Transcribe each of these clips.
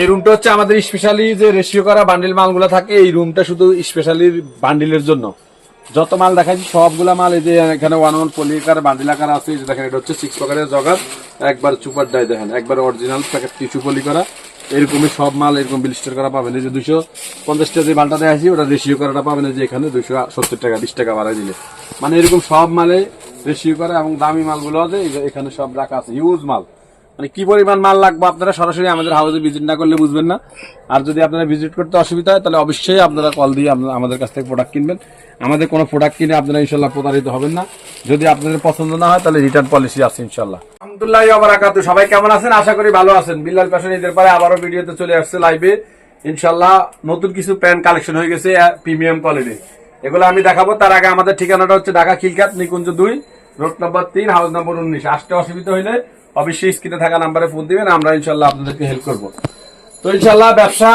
এই রুমটা হচ্ছে আমাদের স্পেশালি যে রেশিও করা বান্ডিল মালগুলো থাকে, এই রুমটা শুধু স্পেশালি বান্ডিলের জন্য। যত মাল দেখাচ্ছি সবগুলা মাল এই যে এখানে ওয়ান ওয়ান পলি পলিকার বান্ডিল আকার আছে, এই যে দেখেন, এটা হচ্ছে সিক্স পকেটের জগার। একবার সুপার ডাই দেখেন, একবার অরিজিনাল প্যাকেট টিস্যু পলি করা। এরকমই সব মাল এরকম বিলিস্টার করা পাবেন, এই যে দুশো পঞ্চাশটা যে মালটা দেখাচ্ছি ওটা রেশিও করাটা পাবেন যে এখানে দুশো সত্তর টাকা, বিশ টাকা বাড়াই দিলে। মানে এরকম সব মালে রেশিও করা এবং দামি মালগুলো আছে এখানে সব রাখা আছে ইউজ মাল। মানে কি পরিমাণ মাল লাগবে আপনারা সরাসরি আমাদের হাউসে ভিজিট না করলে বুঝবেন না। আর যদি আপনারা ভিজিট করতে অসুবিধা হয়, তাহলে অবশ্যই আপনারা কল দিয়ে আমাদের কাছ থেকে প্রোডাক্ট কিনবেন। আমাদের কোনো প্রোডাক্ট কিনে আপনারা ইনশাল্লাহ প্রতারিত হবেন না। যদি আপনাদের পছন্দ না হয়, তাহলে রিটার্ন পলিসি আছে ইনশাল্লাহ আলহামদুলিল্লাহ আবরাকাতু সবাই কেমন আছেন? আশা করি ভালো আছেন। বিল্লাল ফ্যাশন ঈদের পরে আবারও ভিডিওতে চলে আসছে লাইভে ইনশাল্লাহ নতুন কিছু প্যান্ট কালেকশন হয়ে গেছে প্রিমিয়াম কোয়ালিটি এগুলো আমি দেখাবো। তার আগে আমাদের ঠিকানাটা হচ্ছে ঢাকা খিলকাত নিকুঞ্জ দুই, রোড নম্বর তিন, হাউস নম্বর উনিশ। আসতে অসুবিধা হইলে অবশ্যই স্ক্রিনে থাকা নাম্বারে ফোন দিবেন, আমরা ইনশাল্লাহ আপনাদেরকে হেল্প করব। তো ইনশাল্লাহ ব্যবসা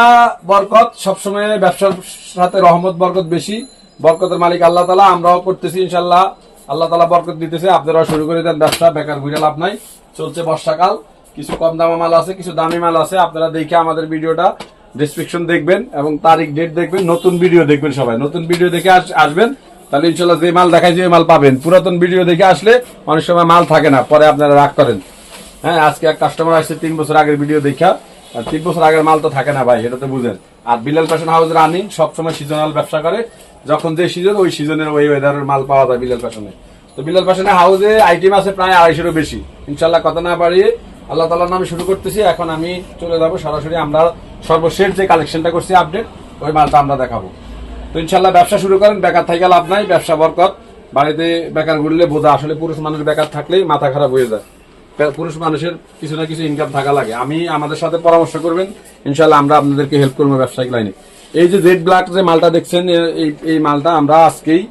বরকত, সবসময় ব্যবসার সাথে রহমত, বরকত বেশি। বরকতের মালিক আল্লাহ তালা আমরাও করতেছি ইনশাল্লাহ আল্লাহ তালা বরকত দিতেছে, আপনারাও শুরু করে দেন ব্যবসা, বেকার ঘুরে লাভ নাই। চলছে বর্ষাকাল, কিছু কম দামা মাল আছে, কিছু দামি মাল আছে, আপনারা দেখে আমাদের ভিডিওটা ডিসক্রিপশন দেখবেন এবং তারিখ ডেট দেখবেন, নতুন ভিডিও দেখবেন সবাই। নতুন ভিডিও দেখে আস- আসবেন, তাহলে ইনশাল্লাহ যে মাল দেখায় যে মাল পাবেন। পুরাতন ভিডিও দেখে আসলে অনেক সময় মাল থাকে না, পরে আপনারা রাগ করেন। হ্যাঁ আজকে এক কাস্টমার আসছে তিন বছর আগের ভিডিও দেখা। আর তিন বছর আগের মাল তো থাকে না ভাই, এটা তো বুঝেন। আর বিলাল ফ্যাশন হাউস রানিং সবসময় সিজনাল ব্যবসা করে। যখন যে সিজন ওই সিজনের ওই ওয়েদারের মাল পাওয়া যায় বিলাল ফ্যাশনে তো বিলাল ফ্যাশনের হাউসে আইটেম আছে প্রায় আড়াইশোরও বেশি। ইনশাল্লাহ কথা না বাড়িয়ে আল্লাহ তালার নামে শুরু করতেছি। এখন আমি চলে যাব সরাসরি আমরা সর্বশেষ যে কালেকশনটা করছি আপডেট ওই মালটা আমরা দেখাবো। তো ইনশাল্লাহ ব্যবসা শুরু করেন, বেকার থেকে লাভ নাই, ব্যবসা বরকত। বাড়িতে বেকার ঘুরলে বোঝা, আসলে পুরুষ মানুষ বেকার থাকলেই মাথা খারাপ হয়ে যায়। পুরুষ মানুষের কিছু না কিছু ইনকাম থাকা লাগে। আমি আমাদের সাথে পরামর্শ করবেন ইনশাল্লাহ আমরা আপনাদেরকে হেল্প করব ব্যবসায়িক লাইনে এই যে জেড ব্ল্যাক যে মালটা দেখছেন এই এই মালটা আমরা আজকেই,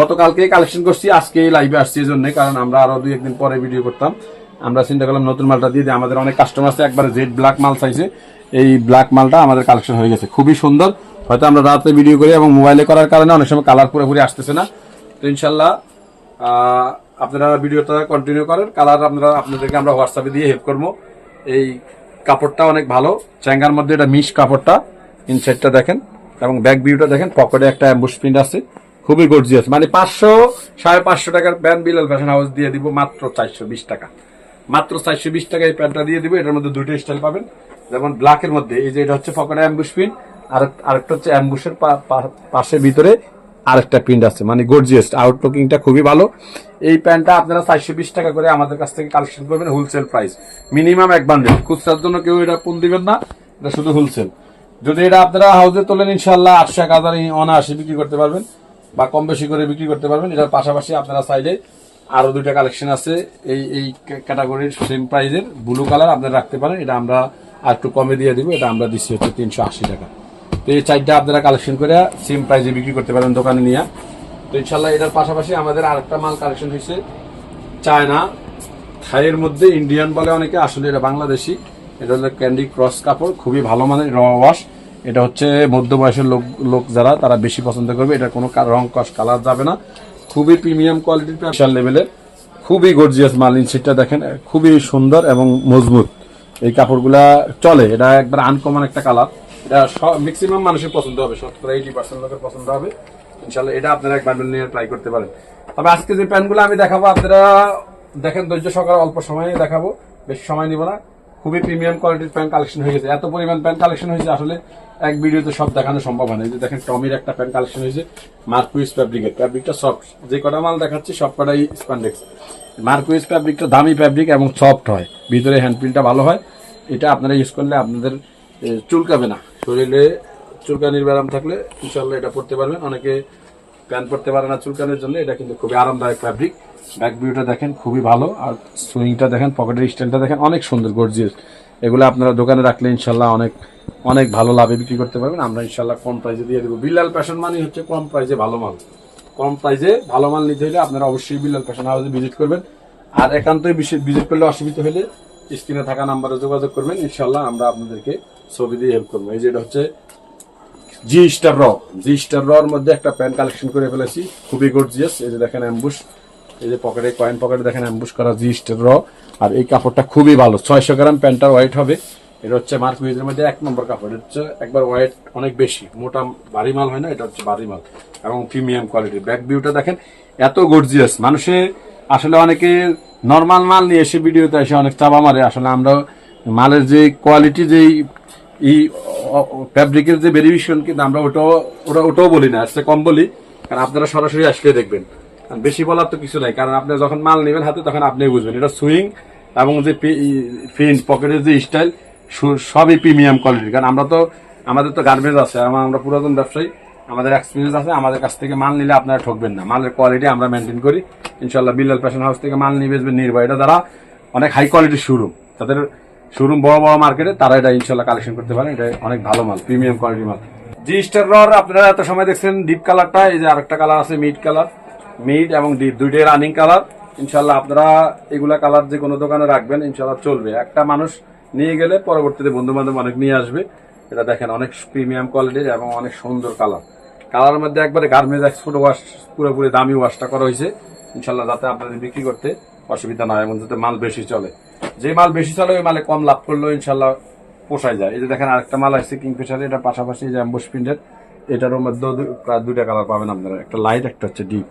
গতকালকে কালেকশন করছি আজকে লাইভে আসছি এই জন্য কারণ আমরা আরও দুই একদিন পরে ভিডিও করতাম। আমরা চিন্তা করলাম নতুন মালটা দিয়ে আমাদের অনেক কাস্টমার আছে, একবারে জেড ব্ল্যাক মাল চাইছে। এই ব্ল্যাক মালটা আমাদের কালেকশন হয়ে গেছে। খুবই সুন্দর। হয়তো আমরা রাতে ভিডিও করি এবং মোবাইলে করার কারণে অনেক সময় কালার পুরোপুরি আসতেছে না। তো ইনশাল্লাহ আপনারা ভিডিওটা কন্টিনিউ করেন। কালার আপনারা, আপনাদেরকে আমরা হোয়াটসঅ্যাপে দিয়ে হেল্প করব। এই কাপড়টা অনেক ভালো। চ্যাঙ্গার মধ্যে এটা মিশ কাপড়টা ইনসাইডটা দেখেন। এবং ব্যাক ভিউটা দেখেন পকেটে একটা অ্যাম্বুশ প্রিন্ট আছে। খুবই গর্জিয়াস মানে পাঁচশো, সাড়ে পাঁচশো টাকার প্যান্ট বিলাল ফ্যাশন হাউস দিয়ে দিব মাত্র চারশো বিশ টাকা। মাত্র চারশো বিশ টাকা এই প্যান্টটা দিয়ে দিব। এটার মধ্যে দুটো স্টাইল পাবেন। যেমন ব্ল্যাকের মধ্যে, এই যে এটা হচ্ছে পকেটে অ্যাম্বুশ প্রিন্ট আর আরেকটা হচ্ছে অ্যাম্বুশের পাশের ভিতরে আরেকটা প্রিন্ট আছে। মানে গর্জিয়াস আউটলুকিংটা খুবই ভালো। এই প্যান্টটা আপনারা চারশো বিশ টাকা করে আমাদের কাছ থেকে কালেকশন করবেন হোলসেল প্রাইস মিনিমাম এক বান্ডেল। খুচরার জন্য কেউ এটা পুন দিবেন না, এটা শুধু হোলসেল যদি এটা আপনারা হাউসে তোলেন ইনশাল্লাহ আটশো এক হাজার অনায়াসে বিক্রি করতে পারবেন বা কম বেশি করে বিক্রি করতে পারবেন। এটার পাশাপাশি আপনারা চাইলে আরও দুইটা কালেকশন আছে। এই এই ক্যাটাগরির সেম প্রাইজের ব্লু কালার আপনারা রাখতে পারেন। এটা আমরা আর একটু কমে দিয়ে দিব। এটা আমরা দিচ্ছি হচ্ছে তিনশো আশি টাকা। তো এই চারটা আপনারা কালেকশন করে সেম প্রাইজে বিক্রি করতে পারেন দোকানে নিয়ে। তো ইনশাল্লাহ এটার পাশাপাশি আমাদের আরেকটা মাল কালেকশন হয়েছে চায়না। থাইয়ের মধ্যে ইন্ডিয়ান বলে অনেকে, আসলে এটা বাংলাদেশি। এটা হলো ক্যান্ডি ক্রস কাপড়, খুবই ভালো মানের র ওয়াশ এটা হচ্ছে মধ্য বয়সের লোক লোক যারা, তারা বেশি পছন্দ করবে। এটা কোনো রং কস কালার যাবে না। খুবই প্রিমিয়াম কোয়ালিটির বিশাল লেভেলের খুবই গর্জিয়াস মাল ইনসিটটা দেখেন, খুবই সুন্দর এবং মজবুত। এই কাপড়গুলা চলে, এটা একবার আনকমন একটা কালার এটা ম্যাক্সিমাম মানুষের পছন্দ হবে, শতকরা এইটি পার্সেন্ট লোকের পছন্দ হবে। ইনশাল্লাহ এটা আপনারা এক নিয়ে ট্রাই করতে পারেন। তবে আজকে যে প্যান্টগুলো আমি দেখাবো, আপনারা দেখেন ধৈর্য সহকারে অল্প সময়ে দেখাবো, বেশি সময় নিব না। খুবই প্রিমিয়াম কোয়ালিটির প্যান্ট কালেকশন হয়ে গেছে। এত পরিমাণ প্যান্ট কালেকশন হয়েছে, আসলে এক ভিডিওতে সব দেখানো সম্ভব হয় না। যে দেখেন টমির একটা প্যান্ট কালেকশন হয়েছে মার্কুইস ফ্যাব্রিকের ফ্যাব্রিকটা সফট যে কটা মাল দেখাচ্ছি, সব কটাই স্প্যান্ডেক্স মার্কুইস ফ্যাব্রিকটা দামি ফ্যাব্রিক এবং সফট হয়। ভিতরে হ্যান্ডপ্রিন্টটা ভালো হয়। এটা আপনারা ইউজ করলে আপনাদের চুলকাবে না। শরীরে চুলকানির ব্যায়াম থাকলে ইনশাল্লাহ এটা পড়তে পারবেন। অনেকে প্যান্ট পরতে পারে না চুলকানের জন্য, এটা কিন্তু খুবই আরামদায়ক ফ্যাব্রিক ব্যাক ভিউটা দেখেন, খুবই ভালো। আর সুইংটা দেখেন পকেটের স্টাইলটা দেখেন, অনেক সুন্দর গর্জিয়াস এগুলো আপনারা দোকানে রাখলে ইনশাল্লাহ অনেক অনেক ভালো লাভে বিক্রি করতে পারবেন। আমরা ইনশাল্লাহ কম প্রাইসে দিয়ে দেবো। বিলাল ফ্যাশন মানে হচ্ছে কম প্রাইসে ভালো মাল। কম প্রাইসে ভালো মাল নিতে হলে আপনারা অবশ্যই বিলাল ফ্যাশন হাউসে ভিজিট করবেন। আর একান্তই ভিজিট করলে অসুবিধা হলে স্ক্রিনে থাকা নাম্বারে যোগাযোগ করবেন। ইনশাল্লাহ আমরা আপনাদেরকে ছবি দিয়ে হেল্প করব এই যেটা হচ্ছে জি স্টার র জি স্টার র মধ্যে একটা প্যান্ট কালেকশন করে ফেলেছি। খুবই গর্জিয়াস এই যে দেখেন অ্যাম্বুশ এই যে পকেটে কয়েন পকেটে দেখেন অ্যাম্বুশ করা জি স্টার র আর এই কাপড়টা খুবই ভালো। ছয়শো গ্রাম প্যান্টটা ওয়াইট হবে। এটা হচ্ছে মার্ক মিউজের মধ্যে এক নম্বর কাপড়। এটা হচ্ছে একবার ওয়েট অনেক বেশি। মোটা ভারী মাল হয় না, এটা হচ্ছে ভারী মাল। এবং প্রিমিয়াম কোয়ালিটির ব্যাক ভিউটা দেখেন, এত গর্জিয়াস মানুষে আসলে অনেকে নর্মাল মাল নিয়ে এসে ভিডিওতে এসে অনেক চাপা মারে। আসলে আমরা মালের যে কোয়ালিটি যেই ই ফ্যাব্রিকের যে ভেরিয়েশন কিন্তু আমরা ওটাও ওটা ওটাও বলি না আসলে কম বলি, কারণ আপনারা সরাসরি আসলে দেখবেন। কারণ বেশি বলার তো কিছু নাই, কারণ আপনি যখন মাল নেবেন হাতে, তখন আপনি বুঝবেন। এটা সুইং এবং যে প্রিন্ট পকেটের যে স্টাইল সবই প্রিমিয়াম কোয়ালিটির কারণ আমরা তো, আমাদের তো গার্মেন্টস আছে, আমরা পুরাতন ব্যবসায়ী, আমাদের এক্সপিরিয়েন্স আছে, আমাদের কাছ থেকে মাল নিলে আপনারা ঠকবেন না। মালের কোয়ালিটি আমরা মেনটেন করি। ইনশাল্লাহ বিল্লাল ফ্যাশন হাউস থেকে মাল নিয়ে নির্ভয়। এটা দ্বারা অনেক হাই কোয়ালিটির শোরুম তাদের শোরুম, বড় বড় মার্কেটে তারা এটা ইনশাল্লাহ কালেকশন করতে পারেন। এটা অনেক ভালো মাল প্রিমিয়াম কোয়ালিটির মাল। জি স্টার আপনারা এত সময় দেখছেন ডিপ কালারটা এই যে আরেকটা কালার আছে মিড কালার মিড এবং ডিপ দুইটাই রানিং কালার ইনশাল্লাহ আপনারা এগুলা কালার যে কোনো দোকানে রাখবেন, ইনশাল্লাহ চলবে। একটা মানুষ নিয়ে গেলে পরবর্তীতে বন্ধু বান্ধব অনেক নিয়ে আসবে। এটা দেখেন অনেক প্রিমিয়াম কোয়ালিটির এবং অনেক সুন্দর কালার কালারের মধ্যে একবারে গার্মেন্টস এক্সপোর্ট ওয়াশ পুরোপুরি দামি ওয়াশটা করা হয়েছে। ইনশাল্লাহ যাতে আপনাদের বিক্রি করতে অসুবিধা নয় এবং যাতে মাল বেশি চলে। যে মাল বেশি চলে ওই মালে কম লাভ করলেও ইনশাল্লাহ পোষায় যায়। এই যে দেখেন আরেকটা মাল আসছে কিংফিশার এটা পাশাপাশি যে অ্যাম্বুস প্রিন্টের এটারও মধ্যে প্রায় দুইটা কালার পাবেন আপনারা। একটা লাইট একটা হচ্ছে ডিপ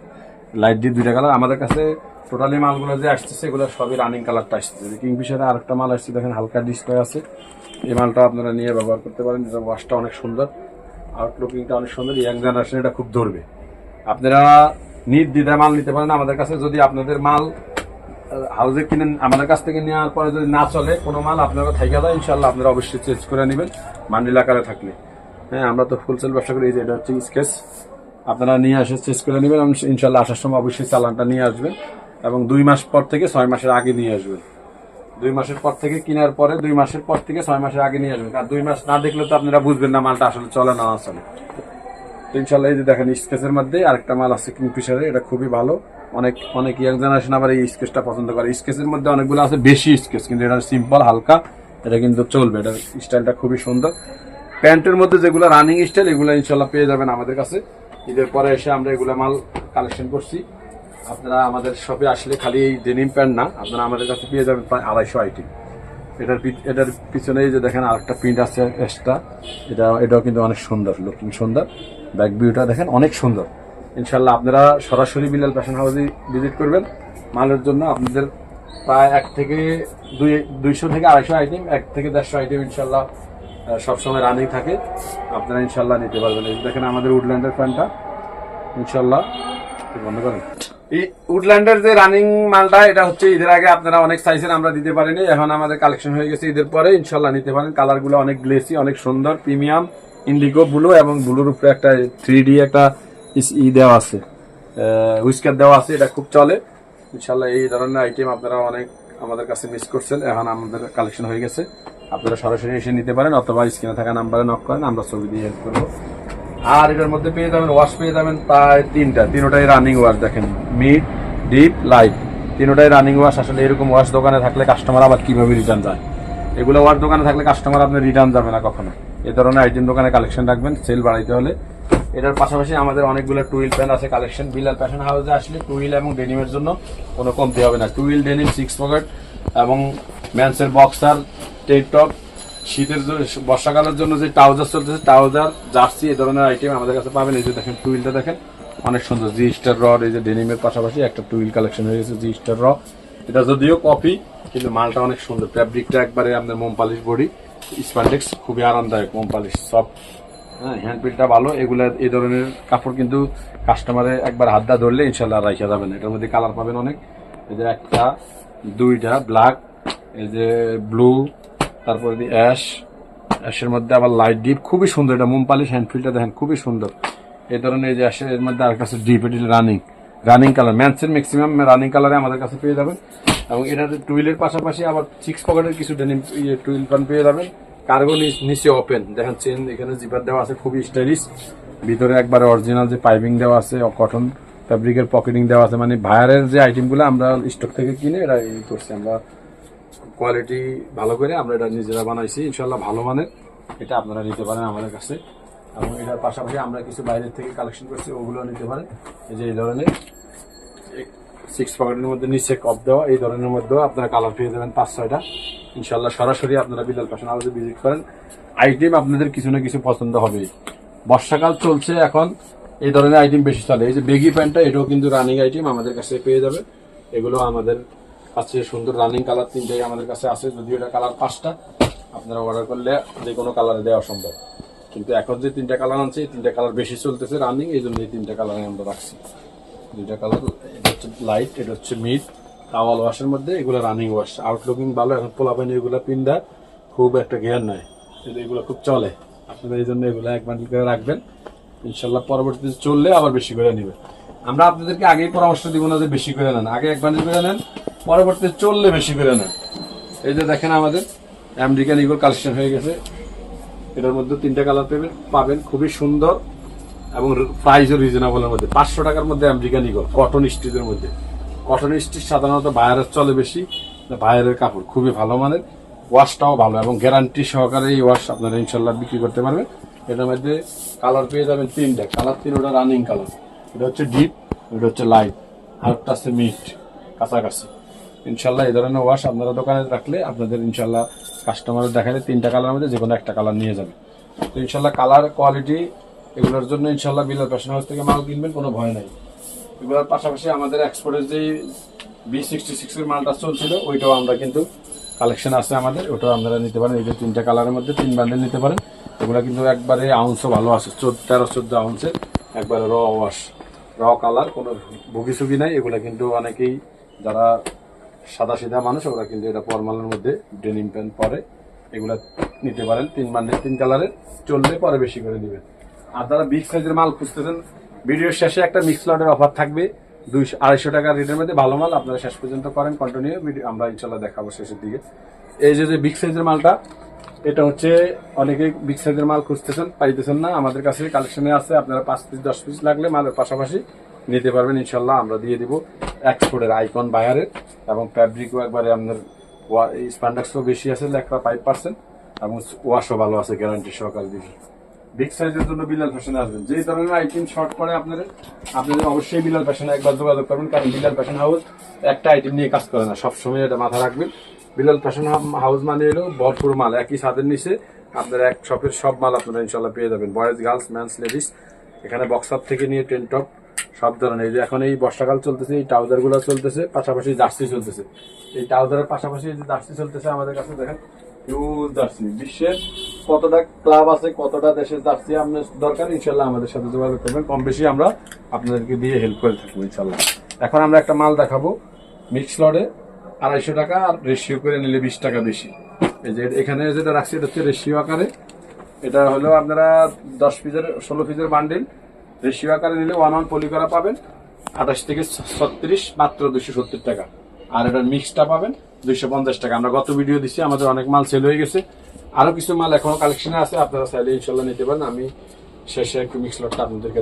লাইট ডিপ দুইটা কালার আমাদের কাছে টোটালি মালগুলো যে আসতেছে, এগুলো সবই রানিং কালারটা আসতেছে। কিংফিশারে আরেকটা মাল আসছে, দেখেন হালকা ডিসপ্লে আছে। এই মালটা আপনারা নিয়ে ব্যবহার করতে পারেন। এটা ওয়াশটা অনেক সুন্দর। আউটলুকিংটা অনেক সুন্দর। ইয়াং জেনারেশন এটা খুব ধরবে। আপনারা নির্দ্বিধায় মাল নিতে পারেন। আমাদের কাছে যদি আপনাদের মাল হাউজে কিনে আমাদের কাছ থেকে নেওয়ার পরে যদি না চলে কোনো মাল, আপনারা থাইকা দেয় ইনশাল্লাহ আপনারা অবশ্যই চেঞ্জ করে নেবেন মান্ডিল আকারে থাকলে। হ্যাঁ আমরা তো ফুলসেল ব্যবসা করি যে এটা হচ্ছে স্কেচ আপনারা নিয়ে আসে চেঞ্জ করে নেবেন, এবং ইনশাল্লাহ আসার সময় অবশ্যই চালানটা নিয়ে আসবেন, এবং দুই মাস পর থেকে ছয় মাসের আগে নিয়ে আসবেন। দুই মাসের পর থেকে কেনার পরে, দুই মাসের পর থেকে ছয় মাসের আগে নিয়ে আসবেন। আর দুই মাস না দেখলে তো আপনারা বুঝবেন না মালটা আসলে চলে না আসলে। তো ইনশাল্লাহ এই যে দেখেন স্কেচের মধ্যে আরেকটা মাল আছে কিংফিশারে এটা খুবই ভালো। অনেক অনেক ইয়াং জেনারেশন আবার এই স্কেচটা পছন্দ করে। স্কেচের মধ্যে অনেকগুলো আছে, বেশি স্কেচ কিন্তু এটা সিম্পল হালকা, এটা কিন্তু চলবে, এটা স্টাইলটা খুবই সুন্দর। প্যান্টের মধ্যে যেগুলো রানিং স্টাইল এগুলো ইনশাল্লাহ পেয়ে যাবেন আমাদের কাছে। ঈদের পরে এসে আমরা এগুলো মাল কালেকশন করছি। আপনারা আমাদের শপে আসলে খালি এই ডেনিম প্যান্ট না, আপনারা আমাদের কাছে পেয়ে যাবেন প্রায় আড়াইশো আইটেম এটার এটার পিছনে যে দেখেন আরেকটা প্রিন্ট আছে এক্সট্রা এটা, এটাও কিন্তু অনেক সুন্দর লুকিং সুন্দর। ব্যাক ভিউটা দেখেন অনেক সুন্দর। ইনশাল্লাহ আপনারা সরাসরি বিলাল ফ্যাশন হাউসে ভিজিট করবেন। মালের জন্য আপনাদের প্রায় এক থেকে দুই, দুইশো থেকে আড়াইশো আইটেম, এক থেকে দেড়শো আইটেম ইনশাল্লাহ সবসময় রানিং থাকে। আপনারা ইনশাল্লাহ নিতে পারবেন। দেখেন আমাদের উডল্যান্ডের প্যান্টটা ইনশাল্লাহ বন্ধ করেন। এই উডল্যান্ডের যে রানিং মালটা, এটা হচ্ছে ঈদের আগে আপনারা অনেক সাইজের আমরা দিতে পারিনি। এখন আমাদের কালেকশন হয়ে গেছে ঈদের পরে ইনশাল্লাহ নিতে পারেন। কালারগুলো অনেক গ্লেসি অনেক সুন্দর প্রিমিয়াম ইন্ডিগো ব্লু এবং ব্লুর উপরে একটা থ্রি একটা ই দেওয়া আছে। হুইস্কার দেওয়া আছে, এটা খুব চলে। ইনশাল্লাহ এই ধরনের আইটেম আপনারা অনেক আমাদের কাছে মিস করছেন। এখন আমাদের কালেকশন হয়ে গেছে। আপনারা সরাসরি এসে নিতে পারেন অথবা স্ক্রিনে থাকা নাম্বারে নক করেন, আমরা ছবি দিয়ে হেল্প করব। আর এটার মধ্যে পেয়ে যাবেন ওয়াশ পেয়ে যাবেন প্রায় তিনটা। তিনোটাই রানিং ওয়াশ দেখেন। মিড ডিপ লাইট তিনোটাই রানিং ওয়াশ আসলে এরকম ওয়াশ দোকানে থাকলে কাস্টমার আবার কীভাবে রিটার্ন যায়? এগুলো ওয়াশ দোকানে থাকলে কাস্টমার আপনি রিটার্ন যাবে না কখনো। এ ধরনের আইটেম দোকানে কালেকশন রাখবেন সেল বাড়াইতে হলে। এটার পাশাপাশি আমাদের অনেকগুলো টু টুইল প্যান্ট আছে কালেকশন বিলাল ফ্যাশন হাউসে আসলে টু টুইল এবং ডেনিমের জন্য কোনো কমতি হবে না। Two twill denim six pocket এবং ম্যান্সের বক্সার টেপ টপ শীতের জন্য বর্ষাকালের জন্য যে ট্রাউজার চলতেছে ট্রাউজার জার্সি এই ধরনের আইটেম আমাদের কাছে পাবেন। এই যে দেখেন টু টুইলটা দেখেন, অনেক সুন্দর। জি স্টার র এই যে ডেনিমের পাশাপাশি একটা টু টুইল কালেকশন হয়ে গেছে জি স্টার র এটা যদিও কপি কিন্তু মালটা অনেক সুন্দর। ফ্যাব্রিকটা একবারে আপনার মোম পালিশ বডি স্পান্ডেক্স খুবই আরামদায়ক, মোম পালিশ সফট হ্যাঁ হ্যান্ডপিলটা ভালো। এগুলা, এই ধরনের কাপড় কিন্তু কাস্টমারে একবার হাত দা ধরলে ইনশাল্লাহ রাখা যাবেন এটার মধ্যে কালার পাবেন অনেক। এই যে একটা, দুইটা ব্ল্যাক এই যে ব্লু তারপরে অ্যাশ অ্যাশের মধ্যে আবার লাইট ডিপ খুবই সুন্দর। এটা মোম পালিশ হ্যান্ডফিলটা দেখেন, খুবই সুন্দর। এই ধরনের এই যে অ্যাশের এর মধ্যে আরেকটা আছে ডিপ এটি রানিং রানিং কালার ম্যান্সের ম্যাক্সিমাম রানিং কালারে আমাদের কাছে পেয়ে যাবেন। এবং এটার টুইলের পাশাপাশি আবার সিক্স পকেটের কিছু ডেনিম ইয়ে টুইল পান পেয়ে যাবেন। কার্গো নিচে ওপেন দেখেন চেন এখানে জিপার দেওয়া আছে, খুবই স্টাইলিশ ভিতরে একবারে অরিজিনাল যে পাইপিং দেওয়া আছে কটন ফ্যাব্রিকের পকেটিং দেওয়া আছে মানে ভায়ারের যে আইটেমগুলো আমরা স্টক থেকে কিনে এটা এই করছি। আমরা কোয়ালিটি ভালো করে আমরা এটা নিজেরা বানাইছি ইনশাল্লাহ ভালো মানের। এটা আপনারা নিতে পারেন আমাদের কাছে। এবং এটার পাশাপাশি আমরা কিছু বাইরের থেকে কালেকশন করছি, ওগুলো নিতে পারেন। এই যে এই ধরনের। সিক্স পকেটের মধ্যে নিচে কপ দেওয়া, এই ধরনের মধ্যেও আপনারা কালার পেয়ে যাবেন পাঁচ ছয়টা। ইনশাল্লাহ সরাসরি আপনারা বিলাল ফ্যাশন হাউসে ভিজিট করেন। আইটেম আপনাদের কিছু না কিছু পছন্দ হবে। বর্ষাকাল চলছে এখন, এই ধরনের আইটেম বেশি চলে। এই যে বেগি প্যান্টটা, এটাও কিন্তু রানিং আইটেম আমাদের কাছে পেয়ে যাবে। এগুলো আমাদের কাছে সুন্দর রানিং কালার তিনটাই আমাদের কাছে আছে। যদিও এটা কালার পাঁচটা, আপনারা অর্ডার করলে যে কোনো কালারে দেওয়া সম্ভব। কিন্তু এখন যে তিনটা কালার আনছে, এই তিনটা কালার বেশি চলতেছে রানিং এই জন্য এই তিনটা কালারে আমরা রাখছি। দুইটা কালার এটা হচ্ছে লাইট এটা হচ্ছে মিড টাওয়াল ওয়াশের মধ্যে, এগুলো রানিং ওয়াশ আউটলুকিং ভালো, এখন পোলা পানি এগুলো পিন্দা খুব একটা ঘের নয় কিন্তু এগুলো খুব চলে। আপনারা এই জন্য এগুলো এক বান্ডিল করে রাখবেন। ইনশাল্লাহ পরবর্তীতে চললে আবার বেশি করে নেবে আমরা আপনাদেরকে আগেই পরামর্শ দিব না যে বেশি করে নেন। আগে এক বান্ডিল করে নেন, পরবর্তীতে চললে বেশি করে নেন। এই যে দেখেন আমাদের আমেরিকান ইগল কালেকশন হয়ে গেছে। এটার মধ্যে তিনটা কালার পাবেন পাবেন। খুবই সুন্দর এবং প্রাইসও রিজনেবলের মধ্যে। পাঁচশো টাকার মধ্যে আমেরিকান ইগল কটন স্টিচের মধ্যে। কটন স্টিচ সাধারণত বায়ারের চলে বেশি বায়ারের কাপড় খুবই ভালো মানের, ওয়াশটাও ভালো এবং গ্যারান্টি সহকারে এই ওয়াশ আপনারা ইনশাল্লাহ বিক্রি করতে পারবেন। এটার মধ্যে কালার পেয়ে যাবেন তিনটা কালার তিন ওটা রানিং কালার এটা হচ্ছে ডিপ এটা হচ্ছে লাইট আর একটা আছে মিট কাছাকাছি। ইনশাল্লাহ এই ধরনের ওয়াশ আপনারা দোকানে রাখলে আপনাদের ইনশাল্লাহ কাস্টমারের দেখালে তিনটা কালার মধ্যে যে কোনো একটা কালার নিয়ে যাবে। তো ইনশাল্লাহ কালার কোয়ালিটি এগুলোর জন্য ইনশাল্লাহ বিলাল ফ্যাশন হাউস থেকে মাল কিনবেন, কোনো ভয় নাই। এগুলোর পাশাপাশি আমাদের এক্সপোর্টের যে বি সিক্সটি সিক্সের মালটা চলছিল, ওইটাও আমরা কিন্তু কালেকশন আছে আমাদের, ওটাও আপনারা নিতে পারেন। এই যে তিনটা কালারের মধ্যে তিন বান্ডেল নিতে পারেন। এগুলো কিন্তু একবারে আউন্সও ভালো আছে তেরো, চোদ্দ আউন্সের একবারে র ওয়াশ র কালার কোনো ভুগি সুগি নাই। এগুলো কিন্তু অনেকেই যারা সাদা সিধা মানুষ, ওরা কিন্তু এটা ফরমালের মধ্যে ডেনিম প্যান্ট পরে, এগুলা নিতে পারেন। তিন বান্ডেল তিন কালারের চললে পরে বেশি করে দিবেন। আর যারা বিগ সাইজের মাল খুঁজতেছেন ভিডিওর শেষে একটা মিক্স লটের অফার থাকবে। দুইশো আড়াইশো টাকার রেটের মধ্যে ভালো মাল আপনারা শেষ পর্যন্ত করেন কন্টিনিউ ভিডিও আমরা ইনশাল্লাহ দেখাবো শেষের দিকে। এই যে যে বিগ সাইজের মালটা, এটা হচ্ছে অনেকে বিগ সাইজের মাল খুঁজতেছেন, পাইতেছেন না। আমাদের কাছে কালেকশনে আছে, আপনারা পাঁচ পিস দশ পিস লাগলে মালের পাশাপাশি নিতে পারবেন, ইনশাল্লাহ আমরা দিয়ে দিব এক্সপোর্টের আইকন বায়ারের এবং ফ্যাব্রিকও একবারে আপনার স্প্যান্ডাক্সও বেশি আছে একটা ফাইভ পার্সেন্ট এবং ওয়াশও ভালো আছে গ্যারান্টি সহকারে দিবে। বিগ সাইজের জন্য বিলাল ফ্যাশনে আসবেন। যে ধরনের আইটেম শর্ট করে আপনাদের আপনাদের অবশ্যই বিলাল ফ্যাশনে একবার যোগাযোগ করবেন, কারণ বিলাল ফ্যাশন হাউস একটা আইটেম নিয়ে কাজ করে না, সবসময় এটা মাথা রাখবেন। বিলাল ফ্যাশন হাউস মানে এলো ভরপুর মাল, একই ছাদের নিচে আপনার এক শপের সব মাল আপনারা ইনশাল্লাহ পেয়ে যাবেন। বয়েজ গার্লস ম্যানস লেডিস এখানে বক্সার থেকে নিয়ে টেন টপ সব ধরনের। এই যে এখন এই বর্ষাকাল চলতেছে, এই ট্রাউজারগুলো চলতেছে, পাশাপাশি জার্সি চলতেছে। এই ট্রাউজারের পাশাপাশি যে জার্সি চলতেছে আমাদের কাছে দেখেন হিউজ জার্সি বিশ্বের কতটা ক্লাব আছে, কতটা দেশের জার্সি আপনার দরকার ইনশাল্লাহ আমাদের সাথে যোগাযোগ করবেন। কম বেশি আমরা আপনাদেরকে দিয়ে হেল্প করে থাকব ইনশাল্লাহ এখন আমরা একটা মাল দেখাবো মিক্স লডে আড়াইশো টাকা আর রেশিও করে নিলে বিশ টাকা বেশি। এই যে এখানে যেটা রাখছি, এটা হচ্ছে রেশিও আকারে। এটা হলো আপনারা দশ পিসের ষোলো পিসের বান্ডিল রেশিও আকারে নিলে ওয়ান ওয়ান পলি করা পাবেন। আঠাশ থেকে ছত্রিশ, মাত্র দুশো সত্তর টাকা। আর এটার মিক্সটা পাবেন দুইশো পঞ্চাশ টাকা। আমরা গত ভিডিও দিচ্ছি আমাদের অনেক মাল সেল হয়ে গেছে। আরও কিছু মাল এখনও কালেকশনে আছে, আপনারা চাইলে ইনশাল্লাহ নিতে পারেন। আমি শেষে একটু মিক্স লটটা আপনাদেরকে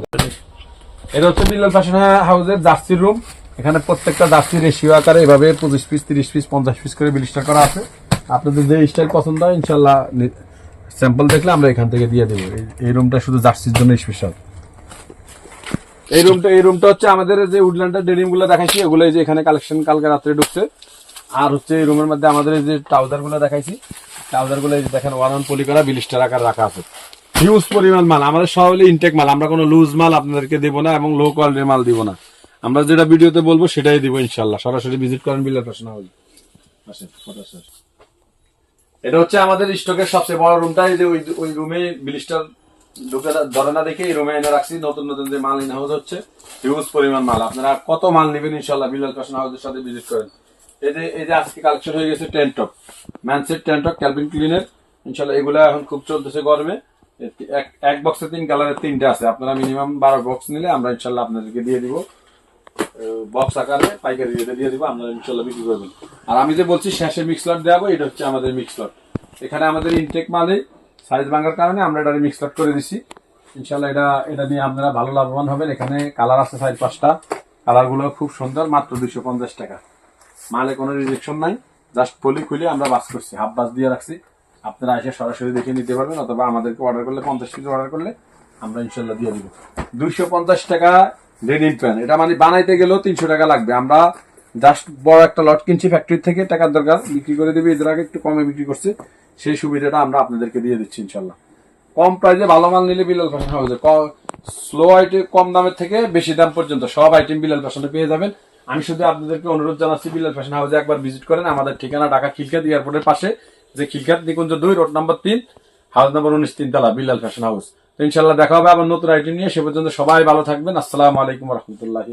এটা হচ্ছে বিল্লাল ফ্যাশন হাউসের রুম এখানে প্রত্যেকটা জার্সি রেশিও আকারে এভাবে পঁচিশ পিস তিরিশ পিস পঞ্চাশ পিস করে বিলিস্টার করা আছে। আপনাদের যে স্টাইল পছন্দ হয় ইনশাল্লাহ স্যাম্পল দেখলে আমরা এখান থেকে দিয়ে দেবো। এই- রুমটা শুধু জার্সির জন্য স্পেশাল এই রুমটা এই রুমটা হচ্ছে আমাদের যে উডল্যান্ডের ডেনিমগুলো দেখাইছি ওগুলো এই যে এখানে কালেকশন কালকে রাত্রে ঢুকছে। আর হচ্ছে এই রুমের মধ্যে আমাদের যে ট্রাউজারগুলো দেখাইছি ট্রাউজারগুলো যে দেখেন ওয়ান ওয়ান পলি করা বিলিস্টার আকার রাখা আছে। হিউজ পরিমাণ মাল, আমাদের সব হলে ইনটেক মাল, আমরা কোনো লুজ মাল আপনাদেরকে দেবো না এবং লো কোয়ালিটির মাল দিব না। আমরা যেটা ভিডিওতে বলব সেটাই দিব ইনশাল্লাহ। সরাসরি ভিজিট করেন ফ্যাশন হাউস আসেন এটা হচ্ছে আমাদের স্টকের সবচেয়ে বড় রুমটা এই যে ওই ওই রুমে বিলিস্টার ঢুকে ধরে না দেখে এই রুমে এনে রাখছি, নতুন নতুন যে মাল ইন হাউস হচ্ছে। হিউজ পরিমাণ মাল, আপনারা কত মাল নেবেন ইনশাল্লাহ বিলাল প্রশ্ন হাউসের সাথে ভিজিট করেন। এই যে আজকে কালেকশন হয়ে গেছে ten man set ten top ক্লিনের ইনশাল্লাহ এগুলা এখন খুব চলতেছে গরমে। এক- এক বক্সে তিন কালারের তিনটে আছে। আপনারা মিনিমাম বারো বক্স নিলে আমরা ইনশাল্লাহ আপনাদেরকে দিয়ে দিব। বক্স আকারে পাইকারি রেটে দিয়ে দিব, আপনারা ইনশাল্লাহ বিক্রি করবেন। আর আমি যে বলছি, শেষে মিক্স লট দেবো এটা হচ্ছে আমাদের মিক্স লট এখানে আমাদের ইনটেক মালে সাইজ ভাঙার কারণে আমরা এটা মিক্স লট করে দিছি। ইনশাল্লাহ এটা এটা নিয়ে আপনারা ভালো লাভবান হবেন। এখানে কালার আছে সাইজ পাঁচটা। কালারগুলো খুব সুন্দর, মাত্র দুইশো পঞ্চাশ টাকা। মালে কোনো রিজেকশন নাই। জাস্ট পলি খুলে আমরা বাস করছি। হাফ বাস দিয়ে রাখছি। আপনারা এসে সরাসরি দেখে নিতে পারবেন অথবা আমাদেরকে অর্ডার করলে, পঞ্চাশ পিস অর্ডার করলে আমরা ইনশাল্লাহ দিয়ে দিব। দুইশো পঞ্চাশ টাকা ডেনিম প্যান্ট এটা মানে বানাইতে গেলেও তিনশো টাকা লাগবে। আমরা জাস্ট বড় একটা লট কিনছি ফ্যাক্টরি থেকে, টাকার দরকার। বিক্রি করে দিবি, এদের আগে একটু কমে বিক্রি করছি। সেই সুবিধাটা আমরা আপনাদেরকে দিয়ে দিচ্ছি ইনশাল্লাহ। কম প্রাইসে ভালো মাল নিলে বিলাল ফ্যাশন হাউসে স্লো আইটেম কম দামের থেকে বেশি দাম পর্যন্ত সব আইটেম বিলাল ফ্যাশনে পেয়ে যাবেন। আমি শুধু আপনাদেরকে অনুরোধ জানাচ্ছি বিলাল ফ্যাশন হাউসে একবার ভিজিট করেন। আমাদের ঠিকানা ঢাকা খিলখাত এয়ারপোর্টের পাশে, যে খিলখাত নিকুঞ্জ দুই, রোড নাম্বার তিন, হাউস নাম্বার উনিশ, তিনতলা বিলাল ফ্যাশন হাউস। তো ইনশাল্লাহ দেখা হবে আবার নতুন আইটেম নিয়ে। সে পর্যন্ত সবাই ভালো থাকবেন। আসসালামু আলাইকুম রহমতুল্লাহ